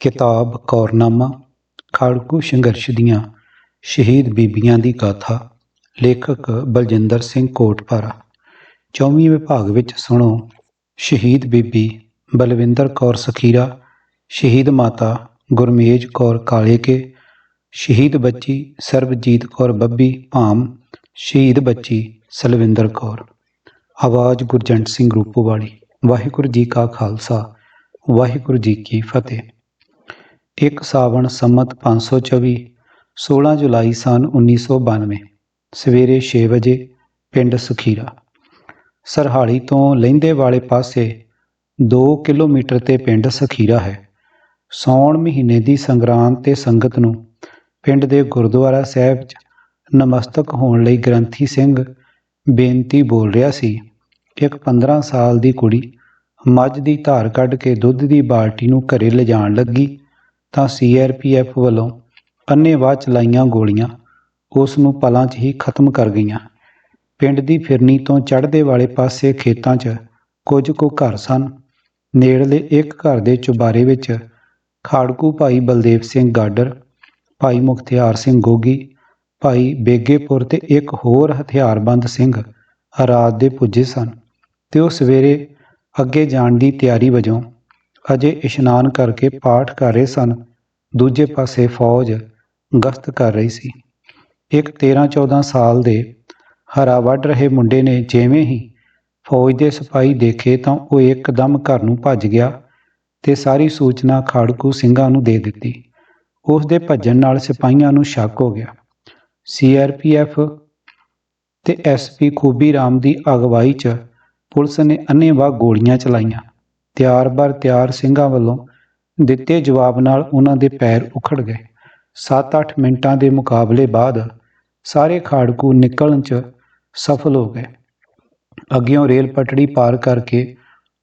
ਕਿਤਾਬ ਕੌਰਨਾਮਾ ਖਾੜਕੂ ਸੰਘਰਸ਼ ਦੀਆਂ ਸ਼ਹੀਦ ਬੀਬੀਆਂ ਦੀ ਗਾਥਾ, ਲੇਖਕ ਬਲਜਿੰਦਰ ਸਿੰਘ ਕੋਟਪਾਰਾ ਚੌਵੀਂ ਵਿਭਾਗ ਵਿੱਚ ਸੁਣੋ, ਸ਼ਹੀਦ ਬੀਬੀ ਬਲਵਿੰਦਰ ਕੌਰ ਸਖੀਰਾ, ਸ਼ਹੀਦ ਮਾਤਾ ਗੁਰਮੇਜ ਕੌਰ ਕਾਲੇਕੇ, ਸ਼ਹੀਦ ਬੱਚੀ ਸਰਬਜੀਤ ਕੌਰ ਬੱਬੀ ਭਾਮ, ਸ਼ਹੀਦ ਬੱਚੀ ਸਲਵਿੰਦਰ ਕੌਰ। ਆਵਾਜ਼ ਗੁਰਜੰਟ ਸਿੰਘ ਰੂਪੋਵਾਲੀ। ਵਾਹਿਗੁਰੂ ਜੀ ਕਾ ਖਾਲਸਾ, ਵਾਹਿਗੁਰੂ ਜੀ ਕੀ ਫਤਿਹ। ਇੱਕ ਸਾਵਣ ਸੰਮਤ 524 16 ਜੁਲਾਈ ਸਨ 1992 ਸਵੇਰੇ 6 ਵਜੇ ਪਿੰਡ ਸੁਖੀਰਾ। ਸਰਹਾਲੀ ਤੋਂ ਲਹਿੰਦੇ ਵਾਲੇ ਪਾਸੇ 2 ਕਿਲੋਮੀਟਰ ਤੇ ਪਿੰਡ ਸਖੀਰਾ ਹੈ। ਸੌਣ ਮਹੀਨੇ ਦੀ ਸੰਗਰਾਂਦ ਤੇ ਸੰਗਤ ਨੂੰ ਪਿੰਡ ਦੇ ਗੁਰਦੁਆਰਾ ਸਾਹਿਬ 'ਚ ਨਮਸਤਕ ਹੋਣ ਲਈ ਗ੍ਰੰਥੀ ਸਿੰਘ ਬੇਨਤੀ ਬੋਲ ਰਿਹਾ ਸੀ, ਇੱਕ 15 ਸਾਲ ਦੀ ਕੁੜੀ ਮੱਝ ਦੀ ਧਾਰ ਕੱਢ ਕੇ ਦੁੱਧ ਦੀ ਬਾਲਟੀ ਨੂੰ ਘਰੇ ਲਿਜਾਣ ਲੱਗੀ। ਤਾਂ ਸੀਆਰਪੀਐਫ ਵੱਲੋਂ ਅੰਨ੍ਹੇਵਾਹ ਚਲਾਈਆਂ ਗੋਲੀਆਂ ਉਸ ਨੂੰ ਪਲਾਂ 'ਚ ਹੀ ਖਤਮ ਕਰ ਗਈਆਂ। ਪਿੰਡ ਦੀ ਫਿਰਨੀ ਤੋਂ ਚੜ੍ਹਦੇ ਵਾਲੇ ਪਾਸੇ ਖੇਤਾਂ 'ਚ ਕੁਝ ਕੁ ਘਰ ਸਨ। ਨੇੜਲੇ ਇੱਕ ਘਰ ਦੇ ਚੁਬਾਰੇ ਵਿੱਚ ਖਾੜਕੂ ਭਾਈ ਬਲਦੇਵ ਸਿੰਘ ਗਾਡਰ, ਭਾਈ ਮੁਖਤਿਆਰ ਸਿੰਘ ਗੋਗੀ, ਭਾਈ ਬੇਗੇਪੁਰ ਤੇ ਇੱਕ ਹੋਰ ਹਥਿਆਰਬੰਦ ਸਿੰਘ ਰਾਤ ਦੇ ਪੁੱਜੇ ਸਨ ਤੇ ਉਹ ਸਵੇਰੇ ਅੱਗੇ ਜਾਣ ਦੀ ਤਿਆਰੀ ਵਜੋਂ ਅਜੇ ਇਸ਼ਨਾਨ ਕਰਕੇ ਪਾਠ ਕਰ ਰਹੇ ਸਨ। ਦੂਜੇ ਪਾਸੇ ਫੌਜ ਗਸ਼ਤ ਕਰ ਰਹੀ ਸੀ। ਇੱਕ 13-14 ਸਾਲ ਦੇ ਹਰਾ ਵੱਢ ਰਹੇ ਮੁੰਡੇ ਨੇ ਜਿਵੇਂ ਹੀ ਫੌਜ ਦੇ ਸਿਪਾਹੀ ਦੇਖੇ ਤਾਂ ਉਹ ਇੱਕਦਮ ਘਰ ਨੂੰ ਭੱਜ ਗਿਆ ਤੇ ਸਾਰੀ ਸੂਚਨਾ ਖਾੜਕੂ ਸਿੰਘਾਂ ਨੂੰ ਦੇ ਦਿੱਤੀ। ਉਸ ਦੇ ਭੱਜਣ ਨਾਲ ਸਿਪਾਹੀਆਂ ਨੂੰ ਸ਼ੱਕ ਹੋ ਗਿਆ। ਸੀਆਰਪੀਐਫ ਤੇ ਐਸਪੀ ਖੂਬੀ ਰਾਮ ਦੀ ਅਗਵਾਈ 'ਚ ਪੁਲਿਸ ਨੇ ਅੰਨ੍ਹੇਵਾਹ ਗੋਲੀਆਂ ਚਲਾਈਆਂ। ਤਿਆਰ-ਬਰ ਤਿਆਰ ਸਿੰਘਾਂ ਵੱਲੋਂ ਦਿੱਤੇ ਜਵਾਬ ਨਾਲ ਉਹਨਾਂ ਦੇ ਪੈਰ ਉਖੜ ਗਏ। 7-8 ਮਿੰਟਾਂ ਦੇ ਮੁਕਾਬਲੇ ਬਾਅਦ ਸਾਰੇ ਖਾੜਕੂ ਨਿਕਲਣ 'ਚ ਸਫਲ ਹੋ ਗਏ। ਅੱਗਿਓਂ ਰੇਲ ਪਟੜੀ ਪਾਰ ਕਰਕੇ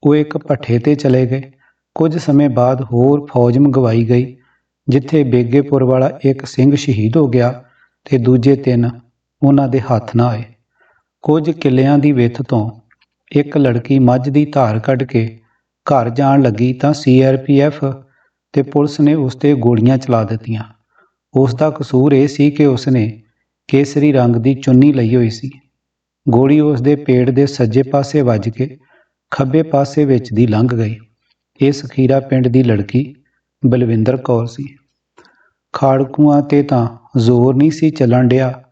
ਉਹ ਇੱਕ ਭੱਠੇ ਤੇ ਚਲੇ ਗਏ। ਕੁਝ ਸਮੇਂ ਬਾਅਦ ਹੋਰ ਫੌਜ ਮੰਗਵਾਈ ਗਈ, ਜਿੱਥੇ ਬੇਗੇਪੁਰ ਵਾਲਾ ਇੱਕ ਸਿੰਘ ਸ਼ਹੀਦ ਹੋ ਗਿਆ ਤੇ ਦੂਜੇ ਤਿੰਨ ਉਹਨਾਂ ਦੇ ਹੱਥ ਨਾ ਆਏ। ਕੁਝ ਕਿੱਲਿਆਂ ਦੀ ਵਿੱਥ ਤੋਂ ਇੱਕ ਲੜਕੀ ਮੱਝ ਦੀ ਧਾਰ ਕੱਢ ਕੇ ਘਰ ਜਾਣ ਲੱਗੀ ਤਾਂ ਸੀਆਰਪੀਐਫ ਤੇ ਪੁਲਿਸ ਨੇ ਉਸ ਤੇ ਗੋਲੀਆਂ ਚਲਾ ਦਿੱਤੀਆਂ। ਉਸ ਦਾ ਕਸੂਰ ਇਹ ਸੀ ਕਿ ਉਸ ਨੇ ਕੇਸਰੀ ਰੰਗ ਦੀ ਚੁੰਨੀ ਲਈ ਹੋਈ ਸੀ। ਗੋਲੀ ਉਸ ਦੇ ਪੇਟ ਦੇ ਸੱਜੇ ਪਾਸੇ ਵੱਜ ਕੇ ਖੱਬੇ ਪਾਸੇ ਵਿੱਚ ਦੀ ਲੰਘ ਗਈ। ਇਹ ਸਖੀਰਾ ਪਿੰਡ ਦੀ ਲੜਕੀ ਬਲਵਿੰਦਰ ਕੌਰ ਸੀ। ਖਾੜਕੂਆਂ ਤੇ ਤਾਂ ਜ਼ੋਰ ਨਹੀਂ ਸੀ ਚੱਲਣ ਡਿਆ।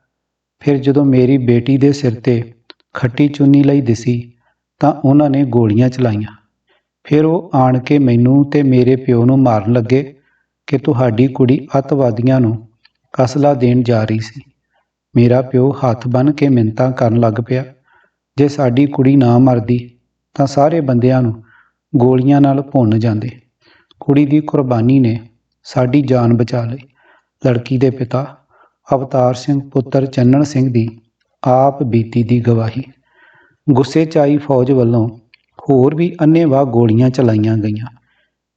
ਫਿਰ ਜਦੋਂ ਮੇਰੀ ਬੇਟੀ ਦੇ ਸਿਰ ਤੇ ਖੱਟੀ ਚੁੰਨੀ ਲਈ ਦਿਸੀ ਤਾਂ ਉਹਨਾਂ ਨੇ ਗੋਲੀਆਂ ਚਲਾਈਆਂ। ਫਿਰ ਉਹ ਆਣ ਕੇ ਮੈਨੂੰ ਤੇ ਮੇਰੇ ਪਿਓ ਨੂੰ ਮਾਰਨ ਲੱਗੇ ਕਿ ਤੁਹਾਡੀ ਕੁੜੀ ਅਤਵਾਦੀਆਂ ਨੂੰ ਕਸਲਾ ਦੇਣ ਜਾ ਰਹੀ ਸੀ। ਮੇਰਾ ਪਿਓ ਹੱਥ ਬੰਨ ਕੇ ਮਿੰਤਾਂ ਕਰਨ ਲੱਗ ਪਿਆ। ਜੇ ਸਾਡੀ ਕੁੜੀ ਨਾ ਮਰਦੀ ਤਾਂ ਸਾਰੇ ਬੰਦਿਆਂ ਨੂੰ ਗੋਲੀਆਂ ਨਾਲ ਭੁੰਨ ਜਾਂਦੇ। ਕੁੜੀ ਦੀ ਕੁਰਬਾਨੀ ਨੇ ਸਾਡੀ ਜਾਨ ਬਚਾ ਲਈ। ਲੜਕੀ ਦੇ ਪਿਤਾ ਅਵਤਾਰ ਸਿੰਘ ਪੁੱਤਰ ਚੰਨਣ ਸਿੰਘ ਦੀ ਆਪ ਬੀਤੀ ਦੀ ਗਵਾਹੀ। ਗੁੱਸੇ 'ਚ ਆਈ ਫੌਜ ਵੱਲੋਂ ਹੋਰ ਵੀ ਅੰਨ੍ਹੇਵਾਹ ਗੋਲੀਆਂ ਚਲਾਈਆਂ ਗਈਆਂ।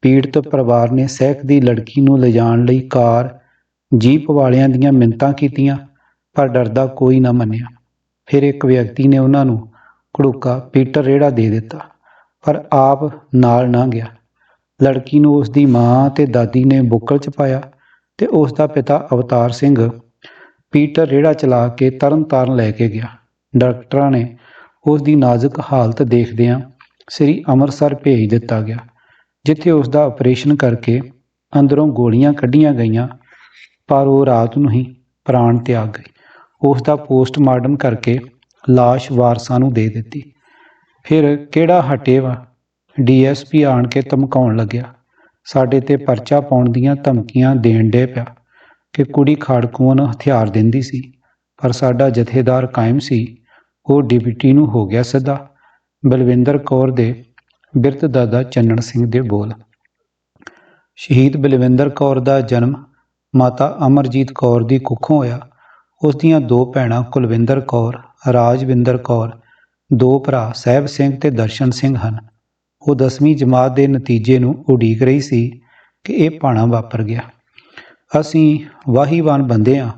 ਪੀੜਤ ਪਰਿਵਾਰ ਨੇ ਸਹਿਕ ਦੀ ਲੜਕੀ ਨੂੰ ਲਿਜਾਣ ਲਈ ਕਾਰ, ਜੀਪ ਵਾਲਿਆਂ ਦੀਆਂ ਮਿੰਤਾਂ ਕੀਤੀਆਂ, ਪਰ ਡਰਦਾ ਕੋਈ ਨਾ ਮੰਨਿਆ। ਫਿਰ ਇੱਕ ਵਿਅਕਤੀ ਨੇ ਉਹਨਾਂ ਨੂੰ ਘੜੂਕਾ ਪੀਟਰ ਰੇੜਾ ਦੇ ਦਿੱਤਾ, ਪਰ ਆਪ ਨਾਲ ਨਾ ਗਿਆ। ਲੜਕੀ ਨੂੰ ਉਸ ਦੀ ਮਾਂ ਤੇ ਦਾਦੀ ਨੇ ਬੁੱਕਲ 'ਚ ਪਾਇਆ ਤੇ ਉਸ ਦਾ ਪਿਤਾ ਅਵਤਾਰ ਸਿੰਘ ਪੀਟਰ ਰੇੜਾ ਚਲਾ ਕੇ ਤਰਨਤਾਰਨ ਲੈ ਕੇ ਗਿਆ। ਡਾਕਟਰਾਂ ਨੇ ਉਸ ਦੀ ਨਾਜ਼ੁਕ ਹਾਲਤ ਦੇਖਦਿਆਂ ਸ੍ਰੀ ਅੰਮ੍ਰਿਤਸਰ ਭੇਜ ਦਿੱਤਾ ਗਿਆ, ਜਿੱਥੇ ਉਸ ਦਾ ਆਪਰੇਸ਼ਨ ਕਰਕੇ ਅੰਦਰੋਂ ਗੋਲੀਆਂ ਕੱਢੀਆਂ ਗਈਆਂ, ਪਰ ਉਹ ਰਾਤ ਨੂੰ ਹੀ ਪ੍ਰਾਣ ਤਿਆਗ ਗਈ। ਉਸ ਦਾ ਪੋਸਟਮਾਰਟਮ ਕਰਕੇ লাশ ਵਾਰਸਾਂ ਨੂੰ ਦੇ ਦਿੱਤੀ। ਫਿਰ ਕਿਹੜਾ ਹਟੇ ਵਾ ਡੀਐਸਪੀ ਆਣ ਕੇ ਧਮਕਾਉਣ ਲੱਗਿਆ? ਸਾਡੇ ਤੇ ਪਰਚਾ ਪਾਉਣ ਦੀਆਂ ਧਮਕੀਆਂ ਦੇਣ ਡੇ ਪਿਆ ਕਿ ਕੁੜੀ ਖਾੜਕੂਆਂ ਨੂੰ ਹਥਿਆਰ ਦਿੰਦੀ ਸੀ, ਪਰ ਸਾਡਾ ਜਥੇਦਾਰ ਕਾਇਮ ਸੀ, ਉਹ ਡਿਪਟੀ ਨੂੰ ਹੋ ਗਿਆ ਸਿੱਧਾ ਬਲਵਿੰਦਰ ਕੌਰ ਦੇ ਬਿਰਤ ਦਾਦਾ ਚੰਨਣ ਸਿੰਘ ਦੇ ਬੋਲ। ਸ਼ਹੀਦ ਬਲਵਿੰਦਰ ਕੌਰ ਦਾ ਜਨਮ ਮਾਤਾ ਅਮਰਜੀਤ ਕੌਰ ਦੀ ਕੁੱਖੋਂ ਹੋਇਆ। ਉਸ ਦੀਆਂ ਦੋ ਭੈਣਾਂ ਕੁਲਵਿੰਦਰ ਕੌਰ, ਰਾਜਵਿੰਦਰ ਕੌਰ, ਦੋ ਭਰਾ ਸਹਿਬ ਸਿੰਘ ਤੇ ਦਰਸ਼ਨ ਸਿੰਘ ਹਨ। ਉਹ 10ਵੀਂ ਜਮਾਤ ਦੇ ਨਤੀਜੇ ਨੂੰ ਉਡੀਕ ਰਹੀ ਸੀ ਕਿ ਇਹ ਭਾਣਾ ਵਾਪਰ ਗਿਆ। ਅਸੀਂ ਵਾਹੀਵਾਨ ਬੰਦੇ ਹਾਂ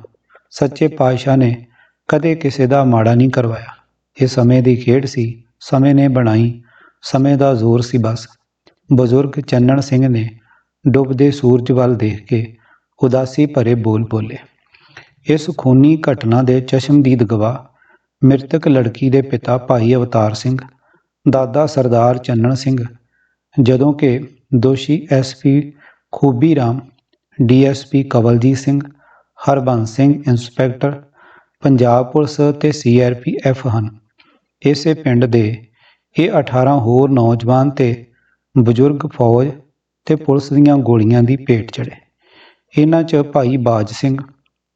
ਸੱਚੇ ਪਾਤਸ਼ਾਹ ਨੇ ਕਦੇ ਕਿਸੇ ਦਾ ਮਾੜਾ ਨਹੀਂ ਕਰਵਾਇਆ। ਇਹ ਸਮੇਂ ਦੀ ਖੇਡ ਸੀ ਸਮੇਂ ਨੇ ਬਣਾਈ, ਸਮੇਂ ਦਾ ਜ਼ੋਰ ਸੀ ਬਸ। ਬਜ਼ੁਰਗ ਚੰਨਣ ਸਿੰਘ ਨੇ ਡੁੱਬਦੇ ਸੂਰਜ ਵੱਲ ਦੇਖ ਕੇ ਉਦਾਸੀ ਭਰੇ ਬੋਲ ਬੋਲੇ। ਇਸ ਖੂਨੀ ਘਟਨਾ ਦੇ ਚਸ਼ਮਦੀਦ ਗਵਾਹ, ਮ੍ਰਿਤਕ ਲੜਕੀ ਦੇ ਪਿਤਾ ਭਾਈ ਅਵਤਾਰ ਸਿੰਘ, ਦਾਦਾ ਸਰਦਾਰ ਚੰਨਣ ਸਿੰਘ, ਜਦੋਂ ਕਿ ਦੋਸ਼ੀ SP Khubi Ram DSP Kawaljit Singh, Harbans Singh inspector, Punjab police ਤੇ ਸੀਆਰਪੀਐਫ ਹਨ। ਇਸੇ ਪਿੰਡ ਦੇ ਇਹ 18 ਹੋਰ ਨੌਜਵਾਨ ਤੇ ਬਜ਼ੁਰਗ ਫੌਜ ਤੇ ਪੁਲਿਸ ਦੀਆਂ ਗੋਲੀਆਂ ਦੀ ਭੇਟ ਚੜੇ ਇਹਨਾਂ 'ਚ ਭਾਈ ਬਾਜ ਸਿੰਘ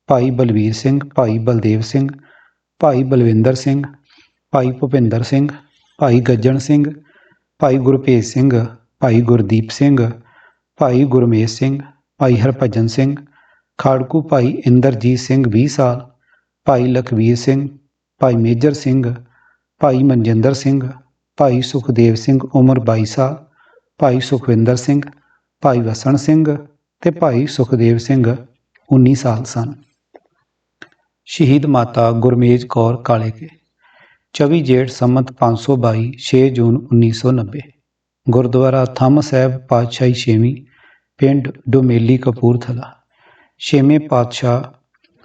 ਭਾਈ ਬਲਵੀਰ ਸਿੰਘ ਭਾਈ ਬਲਦੇਵ ਸਿੰਘ ਭਾਈ ਬਲਵਿੰਦਰ ਸਿੰਘ ਭਾਈ ਭੁਪਿੰਦਰ ਸਿੰਘ ਭਾਈ ਗੱਜਣ ਸਿੰਘ ਭਾਈ ਗੁਰਪ੍ਰੀਤ ਸਿੰਘ ਭਾਈ ਗੁਰਦੀਪ ਸਿੰਘ ਭਾਈ ਗੁਰਮੇਸ਼ ਸਿੰਘ ਭਾਈ ਹਰਭਜਨ ਸਿੰਘ ਖਾੜਕੂ ਭਾਈ ਇੰਦਰਜੀਤ ਸਿੰਘ 20 ਸਾਲ ਭਾਈ ਲਖਵੀਰ ਸਿੰਘ ਭਾਈ ਮੇਜਰ ਸਿੰਘ ਭਾਈ ਮਨਜਿੰਦਰ ਸਿੰਘ, ਭਾਈ ਸੁਖਦੇਵ ਸਿੰਘ ਉਮਰ 22 ਸਾਲ, ਭਾਈ ਸੁਖਵਿੰਦਰ ਸਿੰਘ, ਭਾਈ ਵਸਣ ਸਿੰਘ ਤੇ ਭਾਈ ਸੁਖਦੇਵ ਸਿੰਘ 19 ਸਾਲ ਸਨ। ਸ਼ਹੀਦ ਮਾਤਾ ਗੁਰਮੇਜ ਕੌਰ ਕਾਲੇਕੇ 24 ਜੇਠ ਸੰਮਤ 522 6 ਜੂਨ 1990 ਗੁਰਦੁਆਰਾ ਥੰਮ ਸਾਹਿਬ ਪਾਤਸ਼ਾਹੀ ਛੇਵੀਂ, ਪਿੰਡ ਡੋਮੇਲੀ ਕਪੂਰਥਲਾ, ਛੇਵੇਂ ਪਾਤਸ਼ਾਹ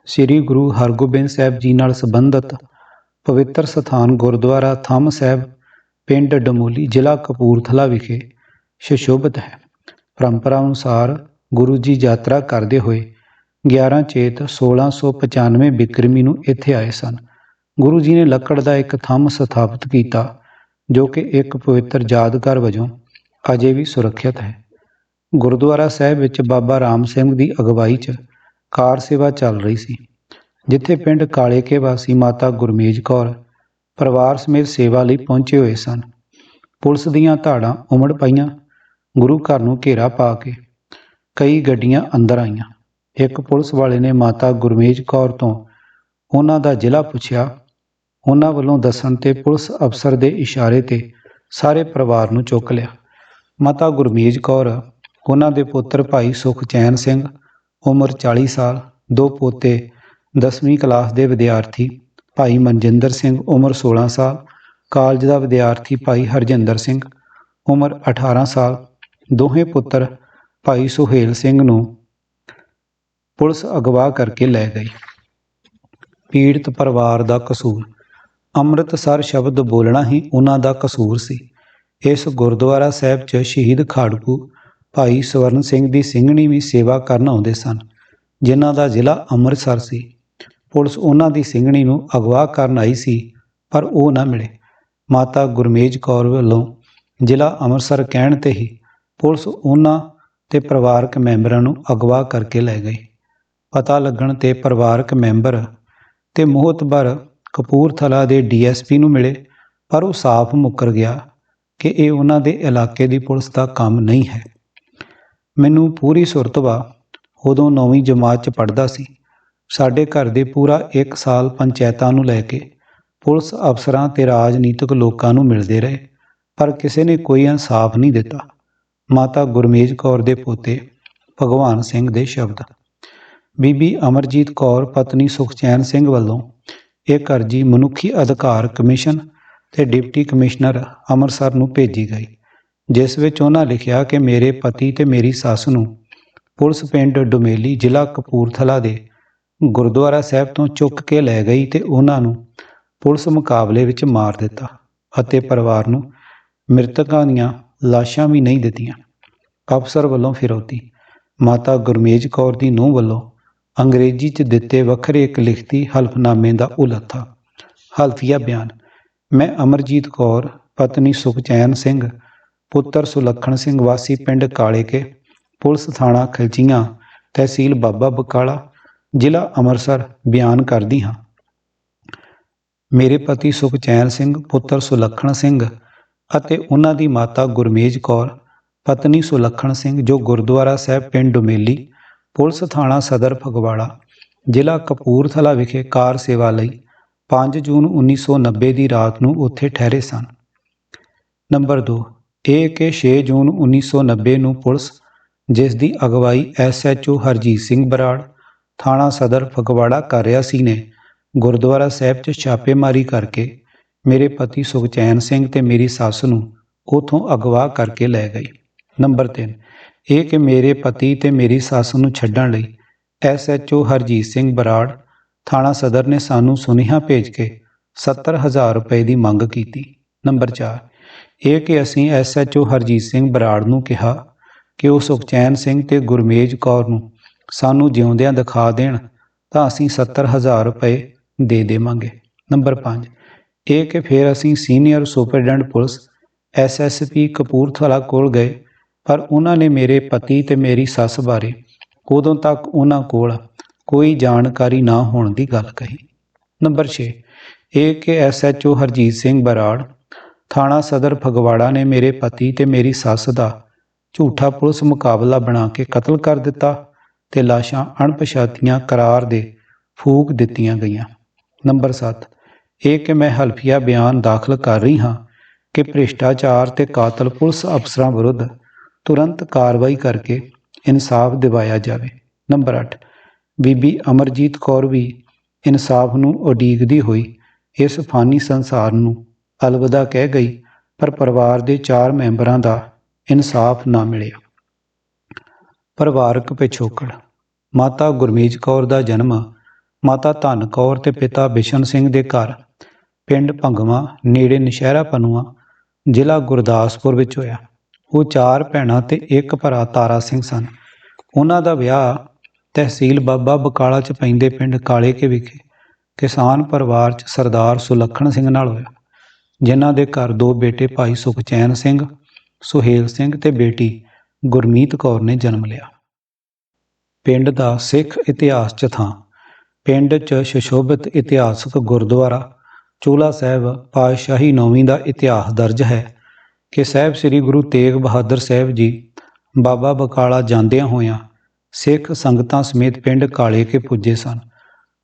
ਸ੍ਰੀ ਗੁਰੂ ਹਰਗੋਬਿੰਦ ਸਾਹਿਬ ਜੀ ਨਾਲ ਸੰਬੰਧਿਤ ਪਵਿੱਤਰ ਸਥਾਨ ਗੁਰਦੁਆਰਾ ਥੰਮ ਸਾਹਿਬ, ਪਿੰਡ ਡਮੋਲੀ, ਜ਼ਿਲ੍ਹਾ ਕਪੂਰਥਲਾ ਵਿਖੇ ਸ਼ਸ਼ੋਭਿਤ ਹੈ। ਪਰੰਪਰਾ ਅਨੁਸਾਰ ਗੁਰੂ ਜੀ ਯਾਤਰਾ ਕਰਦੇ ਹੋਏ 11 ਚੇਤ 1695 ਬਿਕਰਮੀ ਨੂੰ ਇੱਥੇ ਆਏ ਸਨ। ਗੁਰੂ ਜੀ ਨੇ ਲੱਕੜ ਦਾ ਇੱਕ ਥੰਮ ਸਥਾਪਿਤ ਕੀਤਾ, ਜੋ ਕਿ ਇੱਕ ਪਵਿੱਤਰ ਯਾਦਗਾਰ ਵਜੋਂ ਅਜੇ ਵੀ ਸੁਰੱਖਿਅਤ ਹੈ। ਗੁਰਦੁਆਰਾ ਸਾਹਿਬ ਵਿੱਚ ਬਾਬਾ ਰਾਮ ਸਿੰਘ ਦੀ ਅਗਵਾਈ 'ਚ ਕਾਰ ਸੇਵਾ ਚੱਲ ਰਹੀ ਸੀ। ਜਿੱਥੇ ਪਿੰਡ ਕਾਲੇ ਕੇ ਵਾਸੀ ਮਾਤਾ ਗੁਰਮੇਜ ਕੌਰ ਪਰਿਵਾਰ ਸਮੇਤ ਸੇਵਾ ਲਈ ਪਹੁੰਚੇ ਹੋਏ ਸਨ। ਪੁਲਿਸ ਦੀਆਂ ਧਾੜਾਂ ਉਮੜ ਪਈਆਂ। ਗੁਰੂ ਘਰ ਨੂੰ ਘੇਰਾ ਪਾ ਕੇ ਕਈ ਗੱਡੀਆਂ ਅੰਦਰ ਆਈਆਂ। ਇੱਕ ਪੁਲਿਸ ਵਾਲੇ ਨੇ ਮਾਤਾ ਗੁਰਮੇਜ ਕੌਰ ਤੋਂ ਉਹਨਾਂ ਦਾ ਜ਼ਿਲ੍ਹਾ ਪੁੱਛਿਆ। ਉਹਨਾਂ ਵੱਲੋਂ ਦੱਸਣ ਤੇ ਪੁਲਿਸ ਅਫਸਰ ਦੇ ਇਸ਼ਾਰੇ ਤੇ ਸਾਰੇ ਪਰਿਵਾਰ ਨੂੰ ਚੁੱਕ ਲਿਆ। ਮਾਤਾ ਗੁਰਮੇਜ ਕੌਰ, ਉਹਨਾਂ ਦੇ ਪੁੱਤਰ ਭਾਈ ਸੁਖਚੈਨ ਸਿੰਘ, ਉਮਰ 40 ਸਾਲ, ਦੋ ਪੋਤੇ 10ਵੀਂ ਕਲਾਸ ਦੇ ਵਿਦਿਆਰਥੀ ਭਾਈ ਮਨਜਿੰਦਰ ਸਿੰਘ, ਉਮਰ 16 ਸਾਲ, ਕਾਲਜ ਦਾ ਵਿਦਿਆਰਥੀ ਭਾਈ ਹਰਜਿੰਦਰ ਸਿੰਘ, ਉਮਰ 18 ਸਾਲ, ਦੋਹੇ ਪੁੱਤਰ ਭਾਈ ਸੁਹੇਲ ਸਿੰਘ ਨੂੰ ਪੁਲਿਸ ਅਗਵਾ ਕਰਕੇ ਲੈ ਗਈ। ਪੀੜਤ ਪਰਿਵਾਰ ਦਾ ਕਸੂਰ। ਅੰਮ੍ਰਿਤਸਰ ਸ਼ਬਦ ਬੋਲਣਾ ਹੀ ਉਹਨਾਂ ਦਾ ਕਸੂਰ ਸੀ। ਇਸ ਗੁਰਦੁਆਰਾ ਸਾਹਿਬ 'ਚ ਸ਼ਹੀਦ ਖਾੜਕੂ ਭਾਈ ਸਵਰਨ ਸਿੰਘ ਦੀ ਸਿੰਘਣੀ ਵੀ ਸੇਵਾ ਕਰਨ ਆਉਂਦੇ ਸਨ, ਜਿਨ੍ਹਾਂ ਦਾ ਜ਼ਿਲ੍ਹਾ ਅੰਮ੍ਰਿਤਸਰ ਸੀ। ਪੁਲਿਸ ਉਹਨਾਂ ਦੀ ਸਿੰਘਣੀ ਨੂੰ ਅਗਵਾ ਕਰਨ ਆਈ ਸੀ, ਪਰ ਉਹ ਨਾ ਮਿਲੇ। ਮਾਤਾ ਗੁਰਮੇਜ ਕੌਰ ਵੱਲੋਂ ਜ਼ਿਲ੍ਹਾ ਅੰਮ੍ਰਿਤਸਰ ਕਹਿਣ ਤੇ ਹੀ ਪੁਲਿਸ ਉਹਨਾਂ ਤੇ ਪਰਿਵਾਰਕ ਮੈਂਬਰਾਂ ਨੂੰ ਅਗਵਾ ਕਰਕੇ ਲੈ ਗਈ। ਪਤਾ ਲੱਗਣ ਤੇ ਪਰਿਵਾਰਕ ਮੈਂਬਰ ਤੇ ਮੋਹਤਬਰ ਕਪੂਰਥਲਾ ਦੇ ਡੀਐਸਪੀ ਨੂੰ ਮਿਲੇ, ਪਰ ਉਹ ਸਾਫ਼ ਮੁੱਕਰ ਗਿਆ ਕਿ ਇਹ ਉਹਨਾਂ ਦੇ ਇਲਾਕੇ ਦੀ ਪੁਲਿਸ ਦਾ ਕੰਮ ਨਹੀਂ ਹੈ। ਮੈਨੂੰ ਪੂਰੀ ਸੁਰਤਵਾ ਉਦੋਂ 9ਵੀਂ ਜਮਾਤ 'ਚ ਪੜ੍ਹਦਾ ਸੀ। ਸਾਡੇ ਘਰ ਦੇ ਪੂਰਾ 1 ਸਾਲ ਪੰਚਾਇਤਾਂ ਨੂੰ ਲੈ ਕੇ ਪੁਲਿਸ ਅਫਸਰਾਂ ਤੇ ਰਾਜਨੀਤਿਕ ਲੋਕਾਂ ਨੂੰ ਮਿਲਦੇ ਰਹੇ, ਪਰ ਕਿਸੇ ਨੇ ਕੋਈ ਇਨਸਾਫ ਨਹੀਂ ਦਿੱਤਾ। ਮਾਤਾ ਗੁਰਮੇਜ ਕੌਰ ਦੇ ਪੋਤੇ ਭਗਵਾਨ ਸਿੰਘ ਦੇ ਸ਼ਬਦ। ਬੀਬੀ ਅਮਰਜੀਤ ਕੌਰ, ਪਤਨੀ ਸੁਖਚੈਨ ਸਿੰਘ ਵੱਲੋਂ ਇੱਕ ਅਰਜੀ ਮਨੁੱਖੀ ਅਧਿਕਾਰ ਕਮਿਸ਼ਨ ਤੇ ਡਿਪਟੀ ਕਮਿਸ਼ਨਰ ਅੰਮ੍ਰਿਤਸਰ ਨੂੰ ਭੇਜੀ ਗਈ, ਜਿਸ ਵਿੱਚ ਉਹਨਾਂ ਲਿਖਿਆ ਕਿ ਮੇਰੇ ਪਤੀ ਤੇ ਮੇਰੀ ਸੱਸ ਨੂੰ ਪੁਲਿਸ ਪਿੰਡ ਡੁਮੇਲੀ ਜ਼ਿਲ੍ਹਾ ਕਪੂਰਥਲਾ ਦੇ ਗੁਰਦੁਆਰਾ ਸਾਹਿਬ ਤੋਂ ਚੁੱਕ ਕੇ ਲੈ ਗਈ ਤੇ ਉਹਨਾਂ ਨੂੰ ਪੁਲਿਸ ਮੁਕਾਬਲੇ ਵਿੱਚ ਮਾਰ ਦਿੱਤਾ ਅਤੇ ਪਰਿਵਾਰ ਨੂੰ ਮ੍ਰਿਤਕਾਂ ਦੀਆਂ ਲਾਸ਼ਾਂ ਵੀ ਨਹੀਂ ਦਿੱਤੀਆਂ। ਅਫਸਰ ਵੱਲੋਂ ਫਿਰੌਤੀ। ਮਾਤਾ ਗੁਰਮੇਜ ਕੌਰ ਦੀ ਨੂੰਹ ਵੱਲੋਂ ਅੰਗਰੇਜ਼ੀ 'ਚ ਦਿੱਤੇ ਵੱਖਰੇ ਇੱਕ ਲਿਖਤੀ ਹਲਫਨਾਮੇ ਦਾ ਉਲੱਥਾ। ਹਲਫੀਆ ਬਿਆਨ। ਮੈਂ ਅਮਰਜੀਤ ਕੌਰ, ਪਤਨੀ ਸੁਖਚੈਨ ਸਿੰਘ, ਪੁੱਤਰ ਸੁਲੱਖਣ ਸਿੰਘ ਵਾਸੀ ਪਿੰਡ ਕਾਲੇਕੇ, ਪੁਲਿਸ ਥਾਣਾ ਖਲਚੀਆਂ ਤਹਿਸੀਲ ਬਾਬਾ ਬਕਾਲਾ ਜ਼ਿਲ੍ਹਾ ਅੰਮ੍ਰਿਤਸਰ ਬਿਆਨ ਕਰਦੀ ਹਾਂ। ਮੇਰੇ ਪਤੀ ਸੁਖਚੈਨ ਸਿੰਘ, ਪੁੱਤਰ ਸੁਲੱਖਣ ਸਿੰਘ ਅਤੇ ਉਹਨਾਂ ਦੀ ਮਾਤਾ ਗੁਰਮੇਜ ਕੌਰ, ਪਤਨੀ ਸੁਲੱਖਣ ਸਿੰਘ ਜੋ ਗੁਰਦੁਆਰਾ ਸਾਹਿਬ ਪਿੰਡ ਡੁਮੇਲੀ, ਪੁਲਿਸ ਥਾਣਾ ਸਦਰ ਫਗਵਾੜਾ, ਜ਼ਿਲ੍ਹਾ ਕਪੂਰਥਲਾ ਵਿਖੇ ਕਾਰ ਸੇਵਾ ਲਈ 5 ਜੂਨ 1990 ਦੀ ਰਾਤ ਨੂੰ ਉੱਥੇ ਠਹਿਰੇ ਸਨ। ਨੰਬਰ 2 ਇਹ ਕਿ 6 ਜੂਨ 1990 ਨੂੰ ਪੁਲਿਸ, ਜਿਸ ਦੀ ਅਗਵਾਈ ਐਸਐਚਓ ਹਰਜੀਤ ਸਿੰਘ ਬਰਾੜ ਥਾਣਾ ਸਦਰ ਫਗਵਾੜਾ ਕਰ ਰਿਹਾ ਸੀ ਨੇ। ਗੁਰਦੁਆਰਾ ਸਾਹਿਬ 'ਚ ਛਾਪੇਮਾਰੀ ਕਰਕੇ ਮੇਰੇ ਪਤੀ ਸੁਖਚੈਨ ਸਿੰਘ ਤੇ ਮੇਰੀ ਸੱਸ ਨੂੰ ਉਥੋਂ ਅਗਵਾ ਕਰਕੇ ਲੈ ਗਈ। ਨੰਬਰ 3 ਇਹ ਕਿ ਮੇਰੇ ਪਤੀ ਤੇ ਮੇਰੀ ਸੱਸ ਨੂੰ ਛੱਡਣ ਲਈ ਐਸਐਚਓ ਹਰਜੀਤ ਸਿੰਘ ਬਰਾੜ ਥਾਣਾ ਸਦਰ ਨੇ ਸਾਨੂੰ ਸੁਨੇਹਾ ਭੇਜ ਕੇ 70000 ਰੁਪਏ ਦੀ ਮੰਗ ਕੀਤੀ। ਨੰਬਰ 4 ਇਹ ਕਿ ਅਸੀਂ ਐਸਐਚਓ ਹਰਜੀਤ ਸਿੰਘ ਬਰਾੜ ਨੂੰ ਕਿਹਾ ਕਿ ਉਹ ਸੁਖਚੈਨ ਸਿੰਘ ਤੇ ਗੁਰਮੇਜ ਕੌਰ ਨੂੰ ਸਾਨੂੰ ਜਿਉਂਦਿਆਂ ਦਿਖਾ ਦੇਣ ਤਾਂ ਅਸੀਂ 70000 ਰੁਪਏ ਦੇ ਦੇਵਾਂਗੇ। ਨੰਬਰ 5 ਇਹ ਕਿ ਫਿਰ ਅਸੀਂ senior superintendent police SSP Kapurthala ਕੋਲ ਗਏ, ਪਰ ਉਹਨਾਂ ਨੇ ਮੇਰੇ ਪਤੀ ਤੇ ਮੇਰੀ ਸੱਸ ਬਾਰੇ ਉਦੋਂ ਤੱਕ ਉਹਨਾਂ ਕੋਲ ਕੋਈ ਜਾਣਕਾਰੀ ਨਾ ਹੋਣ ਦੀ ਗੱਲ ਕਹੀ। ਨੰਬਰ 6 ਇਹ ਕਿ ਐਸਐਚਓ ਹਰਜੀਤ ਸਿੰਘ ਬਰਾੜ ਥਾਣਾ ਸਦਰ ਫਗਵਾੜਾ ਨੇ ਮੇਰੇ ਪਤੀ ਤੇ ਮੇਰੀ ਸੱਸ ਦਾ ਝੂਠਾ ਪੁਲਿਸ ਮੁਕਾਬਲਾ ਬਣਾ ਕੇ ਕਤਲ ਕਰ ਦਿੱਤਾ ਤੇ ਲਾਸ਼ਾਂ ਅਣਪਛਾਤੀਆਂ ਕਰਾਰ ਦੇ ਫੂਕ ਦਿੱਤੀਆਂ ਗਈਆਂ। ਨੰਬਰ 7 ਇਹ ਕਿ ਮੈਂ ਹਲਫੀਆ ਬਿਆਨ ਦਾਖਲ ਕਰ ਰਹੀ ਹਾਂ ਕਿ ਭ੍ਰਿਸ਼ਟਾਚਾਰ ਤੇ ਕਾਤਲ ਪੁਲਿਸ ਅਫਸਰਾਂ ਵਿਰੁੱਧ ਤੁਰੰਤ ਕਾਰਵਾਈ ਕਰਕੇ ਇਨਸਾਫ ਦਿਵਾਇਆ ਜਾਵੇ। ਨੰਬਰ 8 ਬੀਬੀ ਅਮਰਜੀਤ ਕੌਰ ਵੀ ਇਨਸਾਫ ਨੂੰ ਉਡੀਕਦੀ ਹੋਈ ਇਸ ਫਾਨੀ ਸੰਸਾਰ ਨੂੰ ਅਲਵਿਦਾ ਕਹਿ ਗਈ, ਪਰ ਪਰਿਵਾਰ ਦੇ ਚਾਰ ਮੈਂਬਰਾਂ ਦਾ ਇਨਸਾਫ ਨਾ ਮਿਲਿਆ। ਪਰਿਵਾਰਕ ਪਿਛੋਕੜ। ਮਾਤਾ ਗੁਰਮੀਤ ਕੌਰ ਦਾ ਜਨਮ, ਮਾਤਾ ਧਨ ਕੌਰ ਤੇ ਪਿਤਾ ਬਿਸ਼ਨ ਸਿੰਘ ਦੇ ਘਰ, ਪਿੰਡ ਭੰਗਵਾ, ਨੇੜੇ ਨਸ਼ਹਿਰਾ ਪਨੂਆ, ਜ਼ਿਲ੍ਹਾ ਗੁਰਦਾਸਪੁਰ ਵਿੱਚ ਹੋਇਆ। ਉਹ ਚਾਰ ਭੈਣਾਂ ਤੇ ਇੱਕ ਭਰਾ ਤਾਰਾ ਸਿੰਘ ਸਨ। ਉਹਨਾਂ ਦਾ ਵਿਆਹ ਤਹਿਸੀਲ ਬਾਬਾ ਬਕਾਲਾ ਚ ਪੈਂਦੇ ਪਿੰਡ ਕਾਲੇ ਕੇ ਵਿਖੇ ਕਿਸਾਨ ਪਰਿਵਾਰ ਚ ਸਰਦਾਰ ਸੁਲੱਖਣ ਸਿੰਘ ਨਾਲ ਹੋਇਆ, ਜਿਨ੍ਹਾਂ ਦੇ ਘਰ ਦੋ ਬੇਟੇ ਭਾਈ ਸੁਖਚੈਨ ਸਿੰਘ, ਸੁਹੇਲ ਸਿੰਘ ਤੇ ਬੇਟੀ ਗੁਰਮੀਤ ਕੌਰ ਨੇ ਜਨਮ ਲਿਆ। ਪਿੰਡ ਦਾ ਸਿੱਖ ਇਤਿਹਾਸ ਚ ਥਾਂ। ਪਿੰਡ ਚ ਸ਼ਸ਼ੋਭਿਤ ਇਤਿਹਾਸਕ ਗੁਰਦੁਆਰਾ, ਚੋਲਾ ਸਾਹਿਬ ਪਾਤਸ਼ਾਹੀ ਨੌਵੀਂ ਦਾ ਇਤਿਹਾਸ ਦਰਜ ਹੈ ਕਿ ਸਾਹਿਬ ਸ੍ਰੀ ਗੁਰੂ ਤੇਗ ਬਹਾਦਰ ਸਾਹਿਬ ਜੀ ਬਾਬਾ ਬਕਾਲਾ ਜਾਂਦਿਆਂ ਹੋਇਆਂ ਸਿੱਖ ਸੰਗਤਾਂ ਸਮੇਤ ਪਿੰਡ ਕਾਲੇ ਕੇ ਪੁੱਜੇ ਸਨ।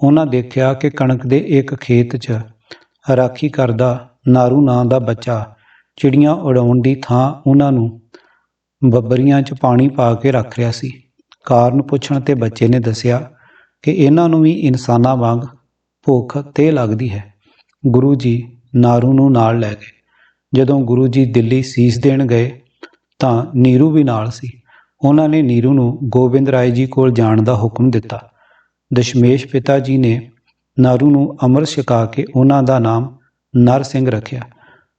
ਉਹਨਾਂ ਦੇਖਿਆ ਕਿ ਕਣਕ ਦੇ ਇੱਕ ਖੇਤ 'ਚ ਰਾਖੀ ਕਰਦਾ ਨਾਰੂ ਨਾਂ ਦਾ ਬੱਚਾ ਚਿੜੀਆਂ ਉਡਾਉਣ ਦੀ ਥਾਂ ਉਹਨਾਂ ਨੂੰ ਬੱਬਰੀਆਂ 'ਚ ਪਾਣੀ ਪਾ ਕੇ ਰੱਖ ਰਿਹਾ ਸੀ। ਕਾਰਨ ਪੁੱਛਣ ਤੇ ਬੱਚੇ ਨੇ ਦੱਸਿਆ ਕਿ ਇਹਨਾਂ ਨੂੰ ਵੀ ਇਨਸਾਨਾਂ ਵਾਂਗ ਭੁੱਖ ਤੇ ਲੱਗਦੀ ਹੈ। ਗੁਰੂ ਜੀ ਨਾਰੂ ਨੂੰ ਨਾਲ ਲੈ ਗਏ। ਜਦੋਂ ਗੁਰੂ ਜੀ ਦਿੱਲੀ ਸੀਸ ਦੇਣ ਗਏ, ਤਾਂ ਨੀਰੂ ਵੀ ਨਾਲ ਸੀ। ਉਹਨਾਂ ਨੇ ਨੀਰੂ ਨੂੰ ਗੋਬਿੰਦ ਰਾਏ ਜੀ ਕੋਲ ਜਾਣ ਦਾ ਹੁਕਮ ਦਿੱਤਾ। ਦਸ਼ਮੇਸ਼ ਪਿਤਾ ਜੀ ਨੇ ਨਾਰੂ ਨੂੰ ਅੰਮ੍ਰਿਤ ਛਕਾ ਕੇ ਉਹਨਾਂ ਦਾ ਨਾਮ ਨਰ ਸਿੰਘ ਰੱਖਿਆ।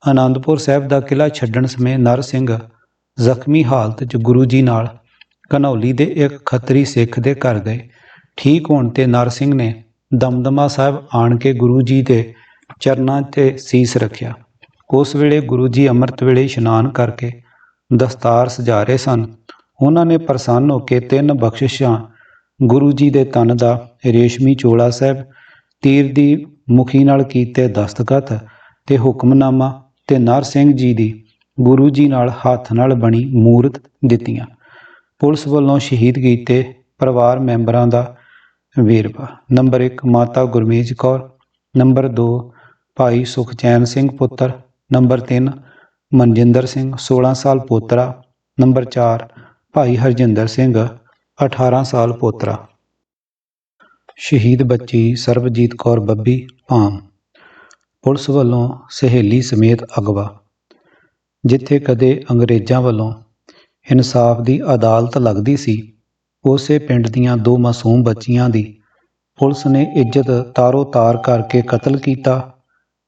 ਆਨੰਦਪੁਰ ਸਾਹਿਬ ਦਾ ਕਿਲਾ ਛੱਡਣ ਸਮੇਂ ਨਰ ਸਿੰਘ ਜ਼ਖਮੀ ਹਾਲਤ 'ਚ ਗੁਰੂ ਜੀ ਨਾਲ ਘਨੌਲੀ ਦੇ ਇੱਕ ਖੱਤਰੀ ਸਿੱਖ ਦੇ ਘਰ ਗਏ। ਠੀਕ ਹੋਣ ਤੇ ਨਰ ਸਿੰਘ ਨੇ ਦਮਦਮਾ ਸਾਹਿਬ ਆਣ ਕੇ ਗੁਰੂ ਜੀ ਦੇ ਚਰਨਾਂ ਤੇ ਸੀਸ ਰੱਖਿਆ। ਉਸ ਵੇਲੇ ਗੁਰੂ ਜੀ ਅੰਮ੍ਰਿਤ ਵੇਲੇ ਇਸ਼ਨਾਨ ਕਰਕੇ ਦਸਤਾਰ ਸਜਾ ਰਹੇ ਸਨ। ਉਹਨਾਂ ਨੇ ਪ੍ਰਸੰਨ ਹੋ ਕੇ ਤਿੰਨ ਬਖਸ਼ਿਸ਼ਾਂ ਗੁਰੂ ਜੀ ਦੇ ਤਨ ਦਾ ਰੇਸ਼ਮੀ ਚੋਲਾ ਸਾਹਿਬ, ਤੀਰ ਦੀ ਮੁਖੀ ਨਾਲ ਕੀਤੇ ਦਸਤਖਤ ਤੇ ਹੁਕਮਨਾਮਾ ਤੇ ਨਰ ਸਿੰਘ ਜੀ ਦੀ ਗੁਰੂ ਜੀ ਨਾਲ ਹੱਥ ਨਾਲ ਬਣੀ ਮੂਰਤ ਦਿੱਤੀਆਂ। ਪੁਲਿਸ ਵੱਲੋਂ ਸ਼ਹੀਦ ਕੀਤੇ ਪਰਿਵਾਰ ਮੈਂਬਰਾਂ ਦਾ ਵੇਰਵਾ। ਨੰਬਰ 1 ਮਾਤਾ ਗੁਰਮੇਜ ਕੌਰ। ਨੰਬਰ 2 ਭਾਈ ਸੁਖਚੈਨ ਸਿੰਘ ਪੁੱਤਰ। ਨੰਬਰ 3 ਮਨਜਿੰਦਰ ਸਿੰਘ 16 ਸਾਲ ਪੋਤਰਾ। ਨੰਬਰ 4 ਭਾਈ ਹਰਜਿੰਦਰ ਸਿੰਘ 18 ਸਾਲ ਪੋਤਰਾ। ਸ਼ਹੀਦ ਬੱਚੀ ਸਰਬਜੀਤ ਕੌਰ ਬੱਬੀ, ਭਾਮ। ਪੁਲਿਸ ਵੱਲੋਂ ਸਹੇਲੀ ਸਮੇਤ ਅਗਵਾ। ਜਿੱਥੇ ਕਦੇ ਅੰਗਰੇਜ਼ਾਂ ਵੱਲੋਂ ਇਨਸਾਫ ਦੀ ਅਦਾਲਤ ਲੱਗਦੀ ਸੀ, ਉਸੇ ਪਿੰਡ ਦੀਆਂ ਦੋ ਮਾਸੂਮ ਬੱਚੀਆਂ ਦੀ ਪੁਲਿਸ ਨੇ ਇੱਜ਼ਤ ਤਾਰੋ ਤਾਰ ਕਰਕੇ ਕਤਲ ਕੀਤਾ